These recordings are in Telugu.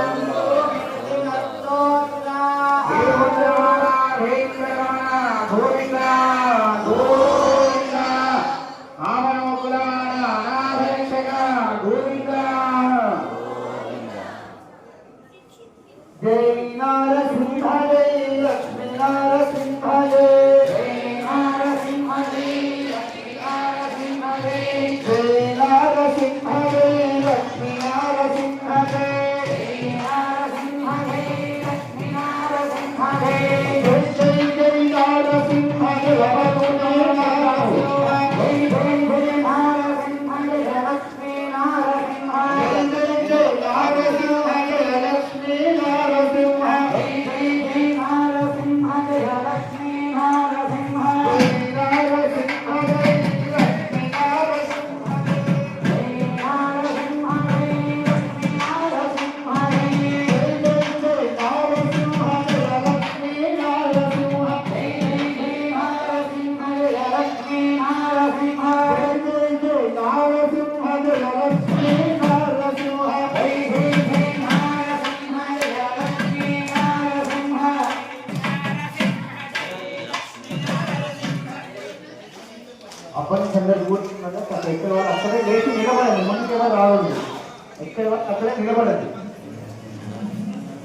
Amen. ఇక్కడ అక్కడే నిలబడండి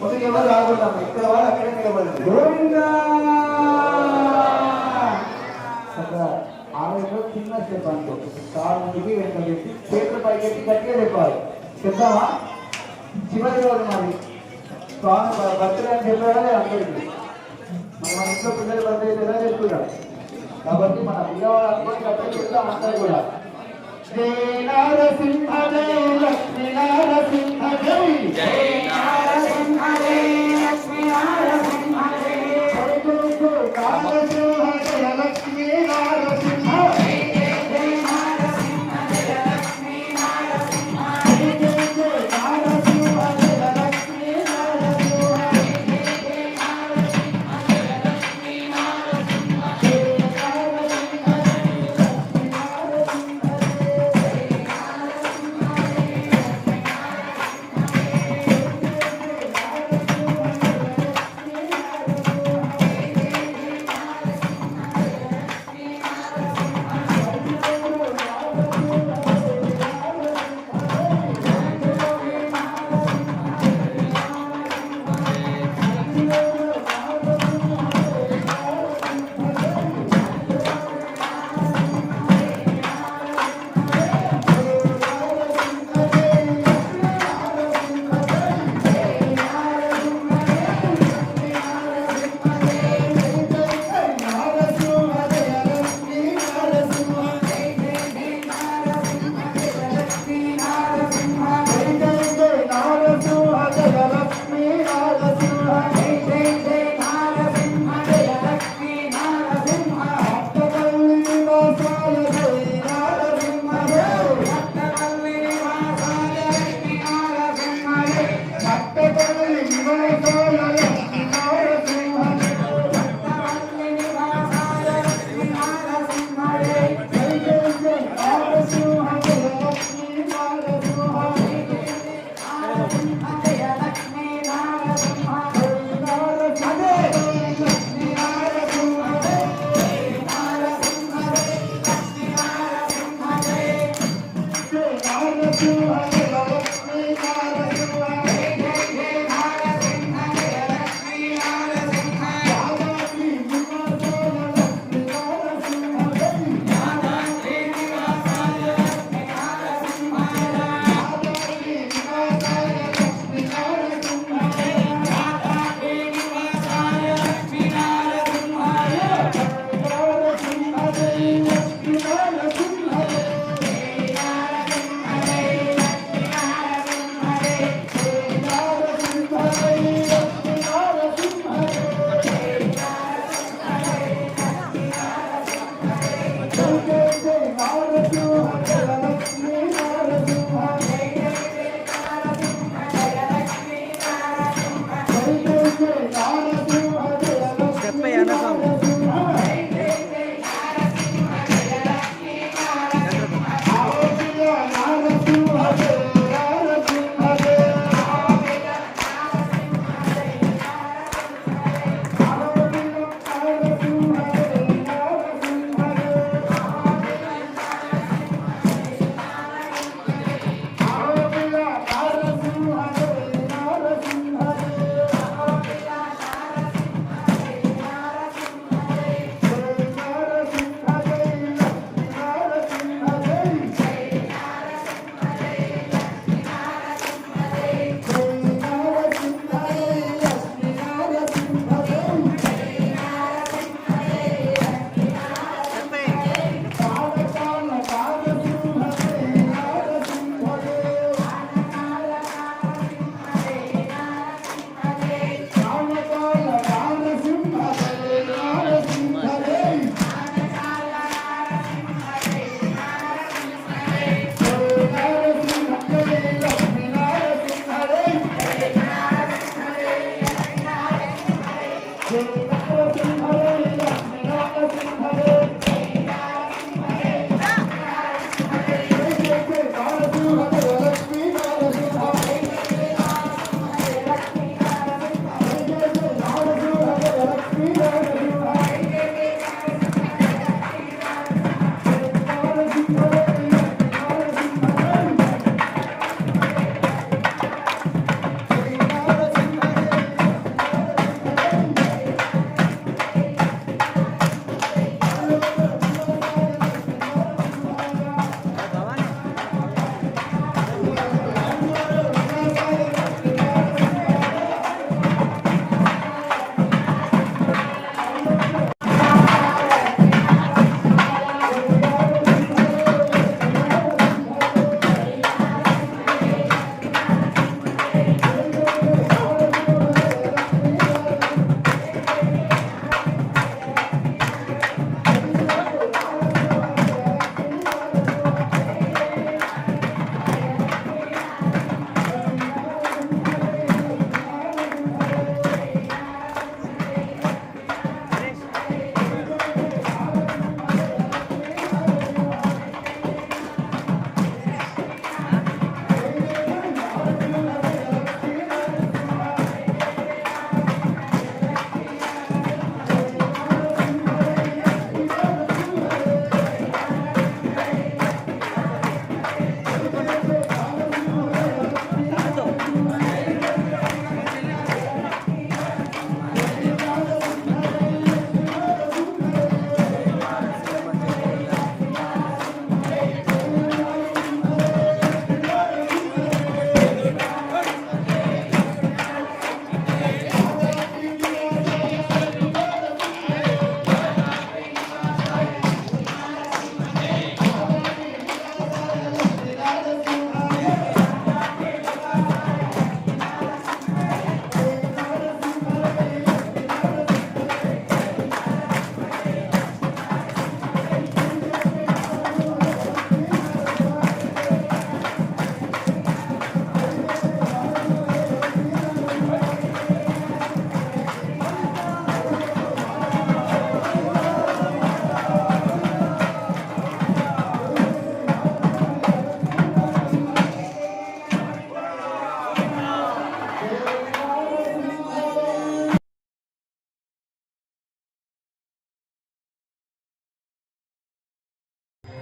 ఒక ఎవరు రాకూడదు ఇక్కడ వాళ్ళు అక్కడే నిలబడండి గోవిందా! ఆమెలో చిన్న స్టెప్ అంటూ కాలు ముందుకి వెంట పెట్టి చేతులు పైకెట్టి గట్టిగా చెప్పాలి. చెప్తామా చివరి రోజు మరి. స్వామి బర్త్డే అని చెప్పారా అందరికీ? మన ఇంట్లో పిల్లలు బర్త్డే లేదా చెప్తున్నారు కాబట్టి మన పిల్లవాళ్ళు అందరికీ చెప్తాం అందరూ కూడా. శ్రీ నారసింహ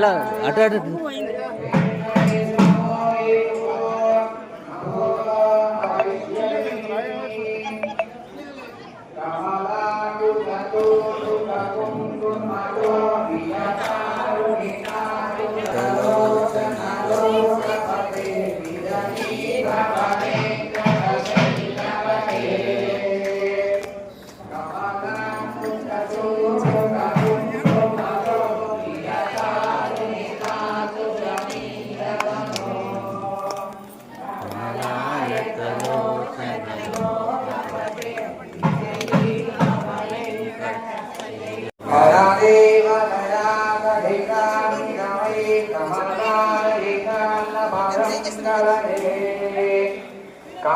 நல்லா அட்டாடு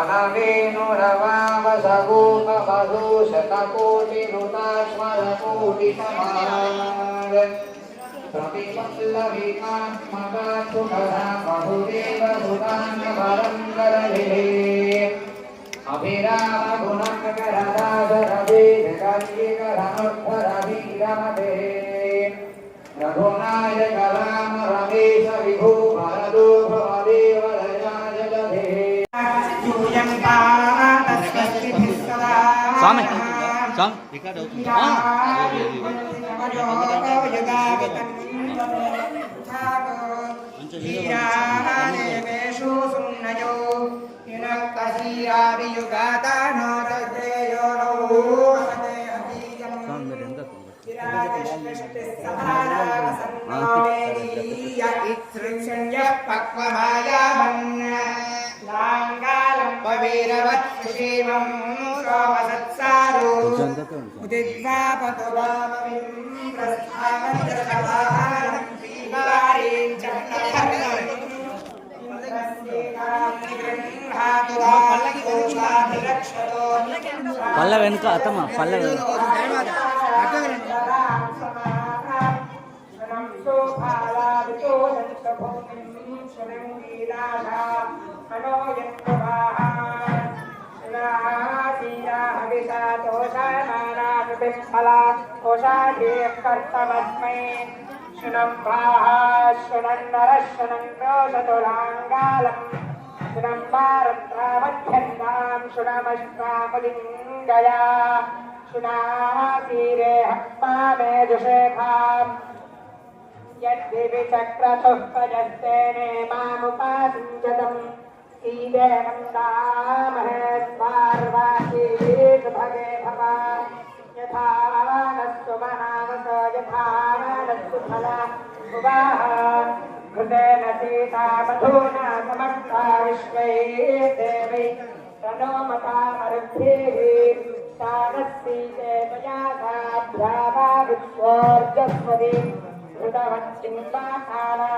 కనవేణురవామసగూపవధూశతకోటినుతాస్మరకోటి సమార ప్రతిపల్లవికాత్మకాసుకర బహుదేవ సుతాన్నభరంగలనే అభిరామ గుణకరదాసరవే జగద్వికరణోద్ధరవీరమతే రఘునాయక రామ రమేశ విభూ రికార్డ్ అవుతుంది ఆ, ీరాయేషు సుందర వీరావియుగాదానో పల్ల వెనుక అధీయం పల్ల వెనుక. फला उषा कर्तमस्मै शुनम्भाः शुनन्नरः शुनन्दो शतुलाङ्गालम् शुनम्बारत्रामध्यन्तां शुनमश्वामलिङ्गया शुनाः तीरे हक्मा मेदुषेखाम् यद्दिवि चक्रतुः पजस्तेने मामुपासिञ्चतम् सीदेवन्दामहे स्वार्वासी भगे भवा यथा नस्तु मनावस यथा नस्तु फला भुवाः घृतेन सीता मधुना समक्ता विश्वै देवै तनो मतामरुद्भिः सानस्सीते मया साभ्यावा विश्वोर्जस्वति घृतवच्चिन्ताना